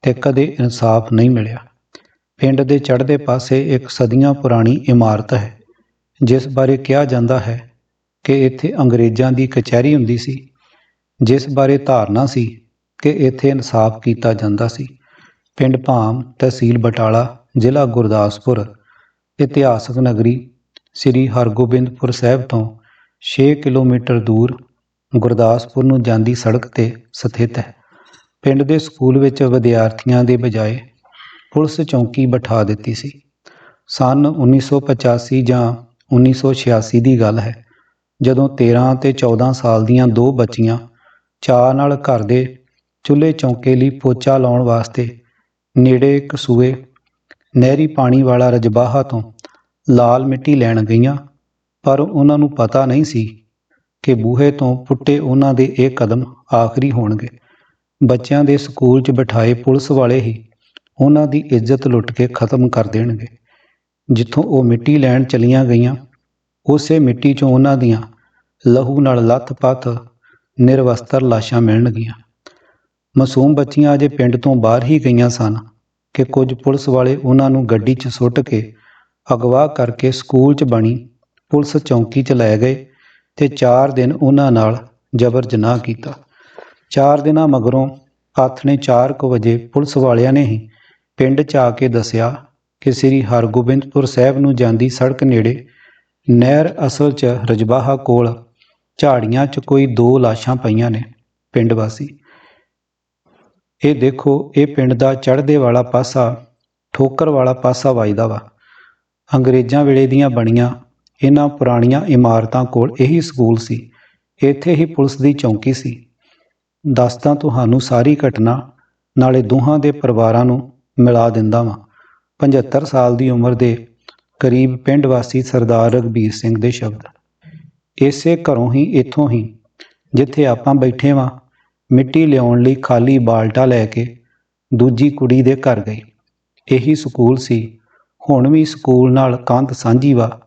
ਤੇ ਕਦੇ ਇਨਸਾਫ ਨਹੀਂ ਮਿਲਿਆ। ਪਿੰਡ ਦੇ ਚੜ੍ਹਦੇ ਪਾਸੇ ਇੱਕ ਸਦੀਆਂ ਪੁਰਾਣੀ ਇਮਾਰਤ ਹੈ, ਜਿਸ ਬਾਰੇ ਕਿਹਾ ਜਾਂਦਾ ਹੈ ਕਿ ਇੱਥੇ ਅੰਗਰੇਜ਼ਾਂ ਦੀ ਕਚਹਿਰੀ ਹੁੰਦੀ ਸੀ, ਜਿਸ ਬਾਰੇ ਧਾਰਨਾ ਸੀ ਕਿ ਇੱਥੇ ਇਨਸਾਫ ਕੀਤਾ ਜਾਂਦਾ ਸੀ। ਪਿੰਡ ਭਾਮ ਤਹਿਸੀਲ ਬਟਾਲਾ ਜ਼ਿਲ੍ਹਾ ਗੁਰਦਾਸਪੁਰ, ਇਤਿਹਾਸਕ ਨਗਰੀ ਸ੍ਰੀ ਹਰਗੋਬਿੰਦਪੁਰ ਸਾਹਿਬ ਤੋਂ 6 ਕਿਲੋਮੀਟਰ ਦੂਰ ਗੁਰਦਾਸਪੁਰ ਨੂੰ ਜਾਂਦੀ ਸੜਕ ਤੇ ਸਥਿਤ ਹੈ। ਪਿੰਡ ਦੇ ਸਕੂਲ ਵਿੱਚ ਵਿਦਿਆਰਥੀਆਂ ਦੇ ਬਜਾਏ ਪੁਲਿਸ ਚੌਂਕੀ ਬਿਠਾ ਦਿੱਤੀ ਸੀ। ਸਨ 1985 ਜਾਂ 1986 ਦੀ ਗੱਲ ਹੈ, ਜਦੋਂ 13 ਤੇ 14 ਸਾਲ ਦੀਆਂ ਦੋ ਬੱਚੀਆਂ ਚਾਹ ਨਾਲ ਘਰ ਦੇ ਚੁੱਲ੍ਹੇ ਚੌਂਕੇ ਲਈ ਪੋਚਾ ਲਾਉਣ ਵਾਸਤੇ ਨੇੜੇ ਇੱਕ ਨਹਿਰੀ ਪਾਣੀ ਵਾਲਾ ਰਜਬਾਹਾ ਤੋਂ ਲਾਲ ਮਿੱਟੀ ਲੈਣ ਗਈਆਂ, ਪਰ ਉਹਨਾਂ ਨੂੰ ਪਤਾ ਨਹੀਂ ਸੀ ਕਿ ਬੂਹੇ ਤੋਂ ਪੁੱਟੇ ਉਹਨਾਂ ਦੇ ਇਹ ਕਦਮ ਆਖਰੀ ਹੋਣਗੇ। ਬੱਚਿਆਂ ਦੇ ਸਕੂਲ 'ਚ ਬਿਠਾਏ ਪੁਲਿਸ ਵਾਲੇ ਹੀ ਉਹਨਾਂ ਦੀ ਇੱਜ਼ਤ ਲੁੱਟ ਕੇ ਖਤਮ ਕਰ ਦੇਣਗੇ। ਜਿੱਥੋਂ ਉਹ ਮਿੱਟੀ ਲੈਣ ਚਲੀਆਂ ਗਈਆਂ, ਉਸੇ ਮਿੱਟੀ 'ਚੋਂ ਉਹਨਾਂ ਦੀਆਂ ਲਹੂ ਨਾਲ ਲੱਥ-ਪੱਥ ਨਿਰਵਸਤਰ ਲਾਸ਼ਾਂ ਮਿਲਣਗੀਆਂ। ਮਾਸੂਮ ਬੱਚੀਆਂ ਅਜੇ ਪਿੰਡ ਤੋਂ ਬਾਹਰ ਹੀ ਗਈਆਂ ਸਨ। ਕਿ ਕੁਝ ਪੁਲਿਸ ਵਾਲੇ ਉਹਨਾਂ ਨੂੰ ਗੱਡੀ 'ਚ ਸੁੱਟ ਕੇ ਅਗਵਾ ਕਰਕੇ ਸਕੂਲ 'ਚ ਬਣੀ, ਪੁਲਿਸ ਚੌਂਕੀ 'ਚ ਲੈ ਗਏ ਤੇ 4 ਦਿਨ ਉਹਨਾਂ ਨਾਲ ਜਬਰ ਜਨਾਹ ਕੀਤਾ। 4 ਦਿਨਾਂ ਮਗਰੋਂ ਆਥਣੇ 4:00 ਵਜੇ ਪੁਲਿਸ ਵਾਲਿਆਂ ਨੇ ਹੀ ਪਿੰਡ 'ਚ ਆ ਕੇ ਦੱਸਿਆ ਕਿ ਸ੍ਰੀ ਹਰਗੋਬਿੰਦਪੁਰ ਸਾਹਿਬ ਨੂੰ ਜਾਂਦੀ ਸੜਕ ਨੇੜੇ ਨਹਿਰ ਅਸਲ 'ਚ ਰਜਬਾਹਾ ਕੋਲ ਝਾੜੀਆਂ 'ਚ ਕੋਈ ਦੋ ਲਾਸ਼ਾਂ ਪਈਆਂ ਨੇ, ਪਿੰਡ ਵਾਸੀ। ਇਹ ਦੇਖੋ, ਇਹ ਪਿੰਡ ਦਾ ਚੜ੍ਹਦੇ ਵਾਲਾ ਪਾਸਾ, ਠੋਕਰ ਵਾਲਾ ਪਾਸਾ ਵੱਜਦਾ ਵਾ। ਅੰਗਰੇਜ਼ਾਂ ਵੇਲੇ ਦੀਆਂ ਬਣੀਆਂ ਇਹਨਾਂ ਪੁਰਾਣੀਆਂ ਇਮਾਰਤਾਂ ਕੋਲ ਇਹੀ ਸਕੂਲ ਸੀ। ਇੱਥੇ ਹੀ ਪੁਲਿਸ ਦੀ ਚੌਂਕੀ ਸੀ। ਦੱਸਦਾ ਤੁਹਾਨੂੰ ਸਾਰੀ ਘਟਨਾ, ਨਾਲੇ ਦੋਹਾਂ ਦੇ ਪਰਿਵਾਰਾਂ ਨੂੰ ਮਿਲਾ ਦਿੰਦਾ ਵਾਂ। 75 ਸਾਲ ਦੀ ਉਮਰ ਦੇ ਕਰੀਬ ਪਿੰਡ ਵਾਸੀ ਸਰਦਾਰ ਰਘਬੀਰ ਸਿੰਘ ਦੇ ਸ਼ਬਦ। ਇਸੇ ਘਰੋਂ ਹੀ, ਇੱਥੋਂ ਹੀ, ਜਿੱਥੇ ਆਪਾਂ ਬੈਠੇ ਵਾਂ ਮਿੱਟੀ ਲਿਆਉਣ ਲਈ ਖਾਲੀ ਬਾਲਟਾ ਲੈ ਕੇ ਦੂਜੀ ਕੁੜੀ ਦੇ ਘਰ ਗਈ। ਇਹੀ ਸਕੂਲ ਸੀ। ਹੁਣ ਵੀ ਸਕੂਲ ਨਾਲ ਕੰਧ ਸਾਂਝੀ ਵਾ।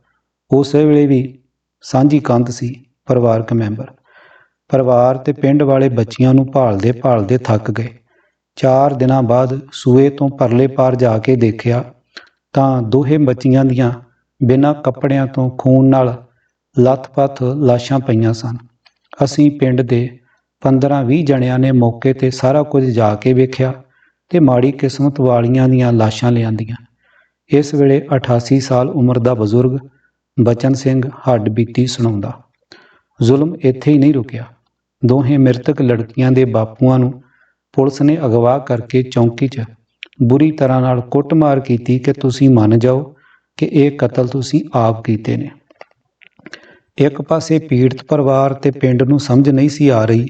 ਉਸੇ ਵੇਲੇ ਵੀ ਸਾਂਝੀ ਕੰਧ ਸੀ ਪਰਿਵਾਰਕ ਮੈਂਬਰ। ਪਰਿਵਾਰ ਤੇ ਪਿੰਡ ਵਾਲੇ ਬੱਚੀਆਂ ਨੂੰ ਭਾਲਦੇ ਭਾਲਦੇ ਥੱਕ ਗਏ। ਚਾਰ ਦਿਨਾਂ ਬਾਅਦ ਸੂਏ ਤੋਂ ਪਰਲੇ ਪਾਰ ਜਾ ਕੇ ਦੇਖਿਆ ਤਾਂ ਦੋਹੇ ਬੱਚੀਆਂ ਦੀਆਂ ਬਿਨਾਂ ਕੱਪੜਿਆਂ ਤੋਂ ਖੂਨ ਨਾਲ ਲੱਥ-ਪੱਥ ਲਾਸ਼ਾਂ ਪਈਆਂ ਸਨ। ਅਸੀਂ ਪਿੰਡ ਦੇ 15-20 ਜਣਿਆਂ ਨੇ ਮੌਕੇ ਤੇ ਸਾਰਾ ਕੁਝ ਜਾ ਕੇ ਵੇਖਿਆ ਤੇ ਮਾੜੀ ਕਿਸਮਤ ਵਾਲੀਆਂ ਦੀਆਂ ਲਾਸ਼ਾਂ ਲਿਆਂਦੀਆਂ। ਇਸ ਵੇਲੇ 88 ਸਾਲ ਉਮਰ ਦਾ ਬਜ਼ੁਰਗ ਬਚਨ ਸਿੰਘ ਹੱਡ ਬੀਤੀ ਸੁਣਾਉਂਦਾ। ਜ਼ੁਲਮ ਇੱਥੇ ਹੀ ਨਹੀਂ ਰੁਕਿਆ। ਦੋਹੇ ਮ੍ਰਿਤਕ ਲੜਕੀਆਂ ਦੇ ਬਾਪੂਆਂ ਨੂੰ ਪੁਲਿਸ ਨੇ ਅਗਵਾ ਕਰਕੇ ਚੌਂਕੀ 'ਚ ਬੁਰੀ ਤਰ੍ਹਾਂ ਨਾਲ ਕੁੱਟਮਾਰ ਕੀਤੀ ਕਿ ਤੁਸੀਂ ਮੰਨ ਜਾਓ ਕਿ ਇਹ ਕਤਲ ਤੁਸੀਂ ਆਪ ਕੀਤੇ ਨੇ। ਇੱਕ ਪਾਸੇ ਪੀੜਤ ਪਰਿਵਾਰ ਤੇ ਪਿੰਡ ਨੂੰ ਸਮਝ ਨਹੀਂ ਸੀ ਆ ਰਹੀ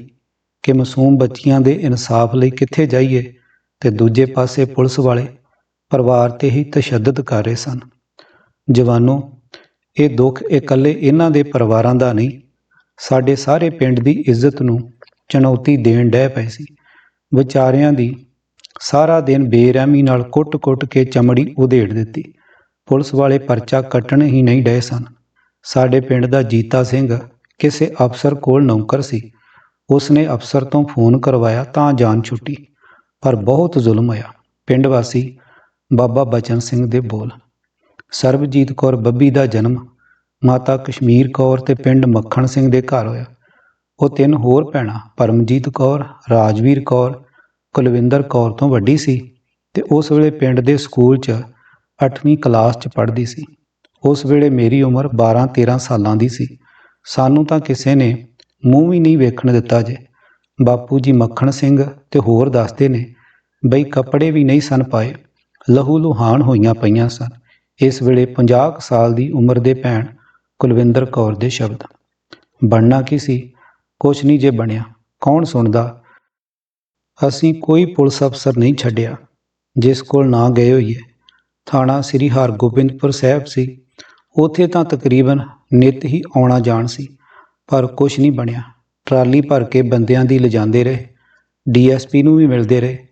ਕਿ ਮਾਸੂਮ ਬੱਚੀਆਂ ਦੇ ਇਨਸਾਫ ਲਈ ਕਿੱਥੇ ਜਾਈਏ ਤੇ ਦੂਜੇ ਪਾਸੇ ਪੁਲਿਸ ਵਾਲੇ ਪਰਿਵਾਰ ਤੇ ਹੀ ਤਸ਼ੱਦਦ ਕਰ ਰਹੇ ਸਨ। ਜਵਾਨੋ, ਇਹ ਦੁੱਖ ਇਕੱਲੇ ਇਹਨਾਂ ਦੇ ਪਰਿਵਾਰਾਂ ਦਾ ਨਹੀਂ, ਸਾਡੇ ਸਾਰੇ ਪਿੰਡ ਦੀ ਇੱਜ਼ਤ ਨੂੰ ਚੁਣੌਤੀ ਦੇਣ ਡੈ ਪਏ ਸੀ। ਵਿਚਾਰਿਆਂ ਦੀ ਸਾਰਾ ਦਿਨ ਬੇਰਹਿਮੀ ਨਾਲ ਕੁੱਟ-ਕੁੱਟ ਕੇ ਚਮੜੀ ਉਧੇੜ ਦਿੱਤੀ। ਪੁਲਿਸ ਵਾਲੇ ਪਰਚਾ ਕੱਟਣ ਹੀ ਨਹੀਂ ਡਏ ਸਨ। ਸਾਡੇ ਪਿੰਡ ਦਾ ਜੀਤਾ ਸਿੰਘ ਕਿਸੇ ਅਫਸਰ ਕੋਲ ਨੌਕਰ ਸੀ। ਉਸਨੇ ਅਫਸਰ ਤੋਂ ਫੋਨ ਕਰਵਾਇਆ ਤਾਂ ਜਾਨ ਛੁੱਟੀ, ਪਰ ਬਹੁਤ ਜ਼ੁਲਮ ਹੋਇਆ। ਪਿੰਡ ਵਾਸੀ ਬਾਬਾ ਬਚਨ ਸਿੰਘ ਦੇ ਬੋਲ, ਸਰਬਜੀਤ ਕੌਰ ਬੱਬੀ ਦਾ ਜਨਮ, ਮਾਤਾ ਕਸ਼ਮੀਰ ਕੌਰ ਤੇ ਪਿੰਡ ਮੱਖਣ ਸਿੰਘ ਦੇ ਘਰ ਹੋਇਆ। ਉਹ ਤਿੰਨ ਹੋਰ ਭੈਣਾਂ, ਪਰਮਜੀਤ ਕੌਰ, ਰਾਜਵੀਰ ਕੌਰ, ਕੁਲਵਿੰਦਰ ਕੌਰ ਤੋਂ ਵੱਡੀ ਸੀ ਤੇ ਉਸ ਵੇਲੇ ਪਿੰਡ ਦੇ ਸਕੂਲ 'ਚ 8ਵੀਂ ਕਲਾਸ 'ਚ ਪੜ੍ਹਦੀ ਸੀ। ਉਸ ਵੇਲੇ ਮੇਰੀ ਉਮਰ 12-13 ਸਾਲਾਂ ਦੀ ਸੀ। ਸਾਨੂੰ ਤਾਂ ਕਿਸੇ ਨੇ ਮੂੰਹ ਵੀ ਨਹੀਂ ਵੇਖਣ ਦਿੱਤਾ ਜੇ। ਬਾਪੂ ਜੀ ਮੱਖਣ ਸਿੰਘ ਤੇ ਹੋਰ ਦੱਸਦੇ ਨੇ, ਬਈ ਕੱਪੜੇ ਵੀ ਨਹੀਂ ਸਨ ਪਾਏ, ਲਹੂ ਲੁਹਾਨ ਹੋਈਆਂ ਪਈਆਂ ਸਨ। ਇਸ ਵੇਲੇ 50 ਕੁ ਸਾਲ ਦੀ ਉਮਰ ਦੇ ਭੈਣ ਕੁਲਵਿੰਦਰ ਕੌਰ ਦੇ ਸ਼ਬਦ। ਬਣਨਾ ਕੀ ਸੀ? ਕੁਛ ਨਹੀਂ ਜੇ ਬਣਿਆ। ਕੌਣ ਸੁਣਦਾ? ਅਸੀਂ ਕੋਈ ਪੁਲਿਸ ਅਫਸਰ ਨਹੀਂ ਛੱਡਿਆ, ਜਿਸ ਕੋਲ ਨਾ ਗਏ ਹੋਈਏ। ਥਾਣਾ ਸ੍ਰੀ ਹਰਗੋਬਿੰਦਪੁਰ ਸਾਹਿਬ ਸੀ। ਉਥੇ ਤਾਂ ਤਕਰੀਬਨ ਨਿਤ ਹੀ ਆਉਣਾ ਜਾਣ ਸੀ। ਪਰ ਕੁਛ ਨਹੀਂ ਬਣਿਆ। ਟਰਾਲੀ ਭਰ ਕੇ ਬੰਦਿਆਂ ਦੀ ਲਿਜਾਂਦੇ ਰਹੇ। ਡੀਐਸਪੀ ਨੂੰ ਵੀ ਮਿਲਦੇ ਰਹੇ।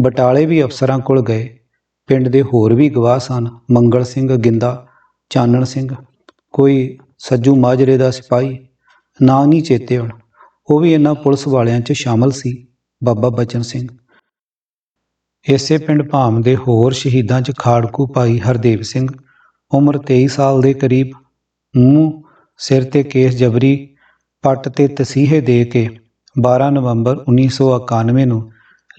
ਬਟਾਲੇ ਵੀ ਅਫਸਰਾਂ ਕੋਲ ਗਏ। ਪਿੰਡ ਦੇ ਹੋਰ ਵੀ ਗਵਾਹ ਸਨ। ਮੰਗਲ ਸਿੰਘ, ਗਿੰਦਾ, ਚਾਨਣ ਸਿੰਘ। ਕੋਈ ਸੱਜੂ ਮਾਜਰੇ ਦਾ ਸਿਪਾਹੀ। ਨਾਂ ਨਹੀਂ ਚੇਤੇ ਹੁਣ। ਉਹ ਵੀ ਇਹਨਾਂ ਪੁਲਿਸ ਵਾਲਿਆਂ 'ਚ ਸ਼ਾਮਲ ਸੀ। ਬਾਬਾ ਬਚਨ ਸਿੰਘ। ਇਸੇ ਪਿੰਡ ਭਾਮ ਦੇ ਹੋਰ ਸ਼ਹੀਦਾਂ 'ਚ ਖਾੜਕੂ ਭਾਈ ਹਰਦੇਵ ਸਿੰਘ। ਉਮਰ 23 ਸਾਲ ਦੇ ਕਰੀਬ। ਮੂੰਹ, ਸਿਰ ਤੇ ਕੇਸ ਜਬਰੀ ਪੱਟ ਤੇ ਤਸੀਹੇ ਦੇ ਕੇ 12 ਨਵੰਬਰ 1991 ਨੂੰ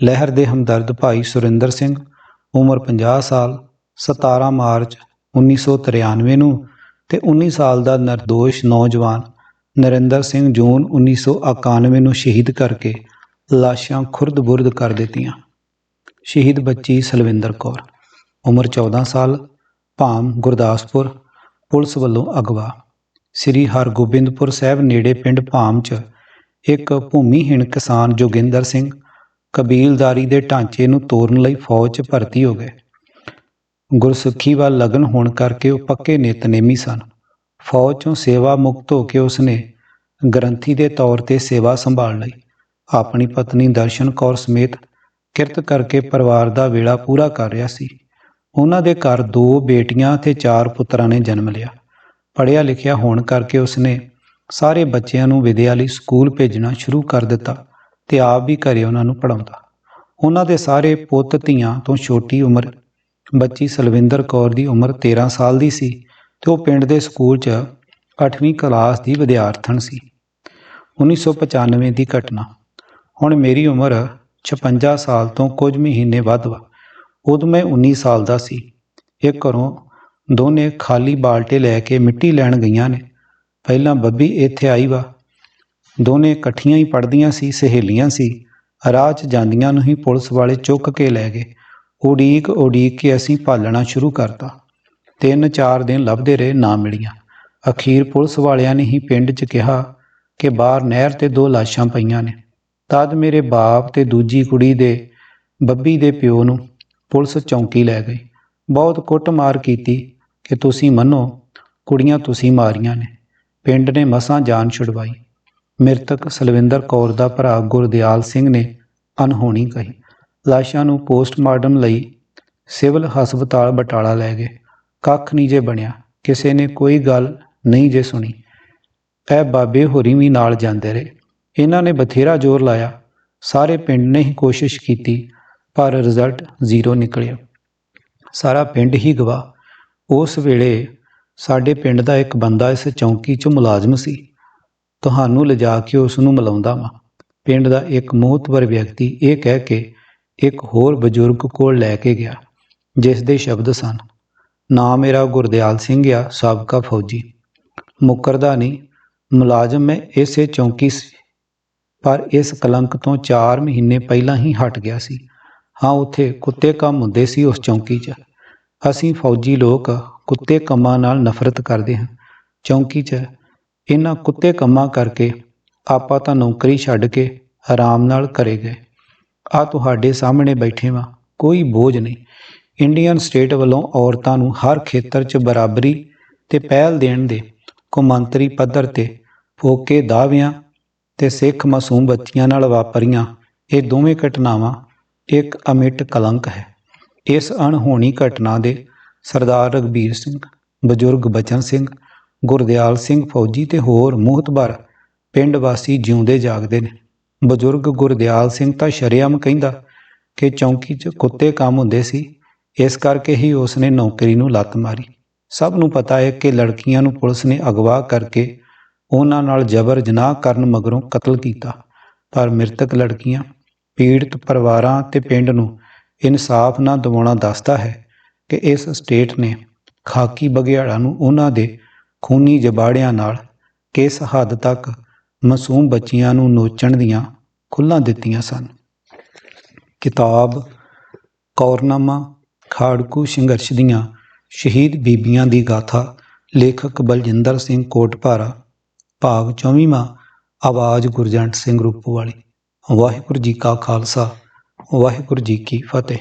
ਲਹਿਰ ਦੇ ਹਮਦਰਦ ਭਾਈ ਸੁਰਿੰਦਰ ਸਿੰਘ, ਉਮਰ 50 ਸਾਲ 17 ਮਾਰਚ 1993 ਨੂੰ ਤੇ 19 ਸਾਲ ਦਾ ਨਿਰਦੋਸ਼ ਨੌਜਵਾਨ ਨਰਿੰਦਰ ਸਿੰਘ ਜੂਨ 1991 ਨੂੰ ਸ਼ਹੀਦ ਕਰਕੇ ਲਾਸ਼ਾਂ ਖੁਰਦ-ਬੁਰਦ ਕਰ ਦਿੱਤੀਆਂ। ਸ਼ਹੀਦ ਬੱਚੀ ਸਲਵਿੰਦਰ ਕੌਰ, ਉਮਰ 14 ਸਾਲ, ਭਾਮ ਗੁਰਦਾਸਪੁਰ, ਪੁਲਿਸ ਵੱਲੋਂ ਅਗਵਾ ਸ੍ਰੀ ਹਰਗੋਬਿੰਦਪੁਰ ਸਾਹਿਬ ਨੇੜੇ ਪਿੰਡ ਭਾਮ 'ਚ ਇੱਕ ਭੂਮੀਹੀਣ ਕਿਸਾਨ ਜੋਗਿੰਦਰ ਸਿੰਘ ਕਬੀਲਦਾਰੀ ਦੇ ਢਾਂਚੇ ਨੂੰ ਤੋੜਨ ਲਈ ਫੌਜ 'ਚ ਭਰਤੀ ਹੋ ਗਏ। ਗੁਰਸਿੱਖੀ ਵੱਲ ਲਗਨ ਹੋਣ ਕਰਕੇ ਉਹ ਪੱਕੇ ਨਿਤਨੇਮੀ ਸਨ। ਫੌਜ 'ਚੋਂ ਸੇਵਾ ਮੁਕਤ ਹੋ ਕੇ ਉਸਨੇ ਗ੍ਰੰਥੀ ਦੇ ਤੌਰ ਤੇ ਸੇਵਾ ਸੰਭਾਲ ਲਈ। ਆਪਣੀ ਪਤਨੀ ਦਰਸ਼ਨ ਕੌਰ ਸਮੇਤ ਕਿਰਤ ਕਰਕੇ ਪਰਿਵਾਰ ਦਾ ਵੇਲਾ ਪੂਰਾ ਕਰ ਰਿਹਾ ਸੀ। ਉਹਨਾਂ ਦੇ ਘਰ ਦੋ ਬੇਟੀਆਂ ਤੇ ਚਾਰ ਪੁੱਤਰਾਂ ਨੇ ਜਨਮ ਲਿਆ। ਪੜ੍ਹਿਆ ਲਿਖਿਆ ਹੋਣ ਕਰਕੇ ਉਸਨੇ ਸਾਰੇ ਬੱਚਿਆਂ ਨੂੰ ਵਿਦਿਆ ਲਈ ਸਕੂਲ ਭੇਜਣਾ ਸ਼ੁਰੂ ਕਰ ਦਿੱਤਾ ਤੇ ਆਪ ਵੀ ਘਰੇ ਉਹਨਾਂ ਨੂੰ ਪੜਾਉਂਦਾ ਉਹਨਾਂ ਦੇ ਸਾਰੇ ਪੁੱਤ ਧੀਆਂ ਤੋਂ ਛੋਟੀ ਉਮਰ, ਬੱਚੀ ਸਲਵਿੰਦਰ ਕੌਰ ਦੀ ਉਮਰ 13 ਸਾਲ ਦੀ ਸੀ ਤੇ ਉਹ ਪਿੰਡ ਦੇ ਸਕੂਲ 'ਚ 8ਵੀਂ ਕਲਾਸ ਦੀ ਵਿਦਿਆਰਥਣ ਸੀ। 1995 ਦੀ ਘਟਨਾ। ਹੁਣ ਮੇਰੀ ਉਮਰ 56 ਸਾਲ ਤੋਂ ਕੁਝ ਮਹੀਨੇ ਵੱਧ ਵਾ। ਉਦੋਂ ਮੈਂ 19 ਸਾਲ ਦਾ ਸੀ। ਇਹ ਘਰੋਂ ਦੋਨੇ ਖਾਲੀ ਬਾਲਟੇ ਲੈ ਕੇ ਮਿੱਟੀ ਲੈਣ ਗਈਆਂ ਨੇ। ਪਹਿਲਾਂ ਬੱਬੀ ਇੱਥੇ ਆਈ ਵਾ। ਦੋਨੇ ਇਕੱਠੀਆਂ ਹੀ ਪੜ੍ਹਦੀਆਂ ਸੀ, ਸਹੇਲੀਆਂ ਸੀ। ਰਾਹ 'ਚ ਜਾਂਦੀਆਂ ਨੂੰ ਹੀ ਪੁਲਿਸ ਵਾਲੇ ਚੁੱਕ ਕੇ ਲੈ ਗਏ। ਉਡੀਕ ਉਡੀਕ ਕੇ ਅਸੀਂ ਭਾਲਣਾ ਸ਼ੁਰੂ ਕਰਤਾ। ਤਿੰਨ ਚਾਰ ਦਿਨ ਲੱਭਦੇ ਰਹੇ, ਨਾ ਮਿਲੀਆਂ। ਅਖੀਰ ਪੁਲਿਸ ਵਾਲਿਆਂ ਨੇ ਹੀ ਪਿੰਡ 'ਚ ਕਿਹਾ ਕਿ ਬਾਹਰ ਨਹਿਰ ਤੇ ਦੋ ਲਾਸ਼ਾਂ ਪਈਆਂ ਨੇ। ਤਦ ਮੇਰੇ ਬਾਪ ਤੇ ਦੂਜੀ ਕੁੜੀ ਦੇ, ਬੱਬੀ ਦੇ ਪਿਓ ਨੂੰ ਪੁਲਿਸ ਚੌਂਕੀ ਲੈ ਗਈ। ਬਹੁਤ ਕੁੱਟਮਾਰ ਕੀਤੀ। ਕਿ ਤੁਸੀਂ ਮੰਨੋ, ਕੁੜੀਆਂ ਤੁਸੀਂ ਮਾਰੀਆਂ ਨੇ। ਪਿੰਡ ਨੇ ਮਸਾਂ ਜਾਨ ਛੁਡਵਾਈ। ਮ੍ਰਿਤਕ ਸਲਵਿੰਦਰ ਕੌਰ ਦਾ ਭਰਾ ਗੁਰਦਿਆਲ ਸਿੰਘ ਨੇ ਅਨਹੋਣੀ ਕਹੀ। ਲਾਸ਼ਾਂ ਨੂੰ ਪੋਸਟਮਾਰਟਮ ਲਈ ਸਿਵਲ ਹਸਪਤਾਲ ਬਟਾਲਾ ਲੈ ਗਏ। ਕੱਖ ਨਹੀਂ ਜੇ ਬਣਿਆ। ਕਿਸੇ ਨੇ ਕੋਈ ਗੱਲ ਨਹੀਂ ਜੇ ਸੁਣੀ। ਇਹ ਬਾਬੇ ਹੋਰੀ ਵੀ ਨਾਲ ਜਾਂਦੇ ਰਹੇ। ਇਹਨਾਂ ਨੇ ਬਥੇਰਾ ਜ਼ੋਰ ਲਾਇਆ। ਸਾਰੇ ਪਿੰਡ ਨੇ ਹੀ ਕੋਸ਼ਿਸ਼ ਕੀਤੀ, ਪਰ ਰਿਜ਼ਲਟ ਜ਼ੀਰੋ ਨਿਕਲਿਆ। ਸਾਰਾ ਪਿੰਡ ਹੀ ਗਵਾਹ। ਉਸ ਵੇਲੇ ਸਾਡੇ ਪਿੰਡ ਦਾ ਇੱਕ ਬੰਦਾ ਇਸ ਚੌਂਕੀ 'ਚ ਮੁਲਾਜ਼ਮ ਸੀ। ਤੁਹਾਨੂੰ ਲਿਜਾ ਕੇ ਉਸ ਨੂੰ ਮਿਲਾਉਂਦਾ ਵਾਂ। ਪਿੰਡ ਦਾ ਇੱਕ ਮੋਹਤਵਰ ਵਿਅਕਤੀ ਇਹ ਕਹਿ ਕੇ ਇੱਕ ਹੋਰ ਬਜ਼ੁਰਗ ਕੋਲ ਲੈ ਕੇ ਗਿਆ, ਜਿਸ ਦੇ ਸ਼ਬਦ ਸਨ ਨਾਮ ਮੇਰਾ ਗੁਰਦਿਆਲ ਸਿੰਘ ਆ, ਸਾਬਕਾ ਫੌਜੀ। ਮੁਕਰਦਾ ਨਹੀਂ। ਮੁਲਾਜ਼ਮ ਮੈਂ ਇਸੇ ਚੌਂਕੀ ਸੀ ਪਰ ਇਸ ਕਲੰਕ ਤੋਂ 4 ਮਹੀਨੇ ਪਹਿਲਾਂ ਹੀ ਹਟ ਗਿਆ ਸੀ। ਹਾਂ, ਉੱਥੇ ਕੁੱਤੇ ਕੰਮ ਹੁੰਦੇ ਸੀ ਉਸ ਚੌਂਕੀ 'ਚ। ਅਸੀਂ ਫੌਜੀ ਲੋਕ ਕੁੱਤੇ ਕੰਮਾਂ ਨਾਲ ਨਫ਼ਰਤ ਕਰਦੇ ਹਾਂ। ਚੌਂਕੀ 'ਚ ਇਹਨਾਂ ਕੁੱਤੇ ਕੰਮਾਂ ਕਰਕੇ ਆਪਾਂ ਤਾਂ ਨੌਕਰੀ ਛੱਡ ਕੇ ਆਰਾਮ ਨਾਲ ਕਰੇ ਗਏ। ਆ ਤੁਹਾਡੇ ਸਾਹਮਣੇ ਬੈਠੇ ਵਾਂ, ਕੋਈ ਬੋਝ ਨਹੀਂ। ਇੰਡੀਅਨ ਸਟੇਟ ਵੱਲੋਂ ਔਰਤਾਂ ਨੂੰ ਹਰ ਖੇਤਰ 'ਚ ਬਰਾਬਰੀ ਤੇ ਪਹਿਲ ਦੇਣ ਦੇ ਕੌਮਾਂਤਰੀ ਪੱਧਰ ਤੇ ਫੋਕੇ ਦਾਅਵਿਆਂ ਤੇ ਸਿੱਖ ਮਾਸੂਮ ਬੱਚੀਆਂ ਨਾਲ ਵਾਪਰੀਆਂ ਇਹ ਦੋਵੇਂ ਘਟਨਾਵਾਂ ਇੱਕ ਅਮਿਟ ਕਲੰਕ ਹੈ। ਇਸ ਅਣਹੋਣੀ ਘਟਨਾ ਦੇ ਸਰਦਾਰ ਰਗਬੀਰ ਸਿੰਘ, ਬਜ਼ੁਰਗ ਬਚਨ ਸਿੰਘ, ਗੁਰਦਿਆਲ ਸਿੰਘ ਫੌਜੀ ਤੇ ਹੋਰ ਮੋਹਤਬਰ ਪਿੰਡ ਵਾਸੀ ਜਿਉਂਦੇ ਜਾਗਦੇ ਨੇ। ਬਜ਼ੁਰਗ ਗੁਰਦਿਆਲ ਸਿੰਘ ਤਾਂ ਸ਼ਰੇਆਮ ਕਹਿੰਦਾ ਕਿ ਚੌਂਕੀ 'ਚ ਕੁੱਤੇ ਕੰਮ ਹੁੰਦੇ ਸੀ, ਇਸ ਕਰਕੇ ਹੀ ਉਸਨੇ ਨੌਕਰੀ ਨੂੰ ਲੱਤ ਮਾਰੀ। ਸਭ ਨੂੰ ਪਤਾ ਹੈ ਕਿ ਲੜਕੀਆਂ ਨੂੰ ਪੁਲਿਸ ਨੇ ਅਗਵਾ ਕਰਕੇ ਉਹਨਾਂ ਨਾਲ ਜ਼ਬਰ ਜਨਾਹ ਕਰਨ ਮਗਰੋਂ ਕਤਲ ਕੀਤਾ। ਪਰ ਮ੍ਰਿਤਕ ਲੜਕੀਆਂ, ਪੀੜਤ ਪਰਿਵਾਰਾਂ ਤੇ ਪਿੰਡ ਨੂੰ ਇਨਸਾਫ ਨਾ ਦਿਵਾਉਣਾ ਦੱਸਦਾ ਹੈ ਕਿ ਇਸ ਸਟੇਟ ਨੇ ਖਾਕੀ ਬਗਿਆੜਾਂ ਨੂੰ ਉਹਨਾਂ ਦੇ ਖੂਨੀ ਜਬਾੜਿਆਂ ਨਾਲ ਕਿਸ ਹੱਦ ਤੱਕ ਮਾਸੂਮ ਬੱਚੀਆਂ ਨੂੰ ਨੋਚਣ ਦੀਆਂ ਖੁੱਲਾਂ ਦਿੱਤੀਆਂ ਸਨ। ਕਿਤਾਬ, ਕੌਰਨਾਮਾ, ਖਾੜਕੂ ਸੰਘਰਸ਼ ਦੀਆਂ ਸ਼ਹੀਦ ਬੀਬੀਆਂ ਦੀ ਗਾਥਾ, ਲੇਖਕ ਬਲਜਿੰਦਰ ਸਿੰਘ ਕੋਟਪਾਰਾ ਭਾਗ 24ਵਾਂ ਆਵਾਜ਼ ਗੁਰਜੰਟ ਸਿੰਘ ਰੂਪੋਵਾਲੀ। ਵਾਹਿਗੁਰੂ ਜੀ ਕਾ ਖਾਲਸਾ। ਵਾਹਿਗੁਰੂ ਜੀ ਕੀ ਫਤਿਹ।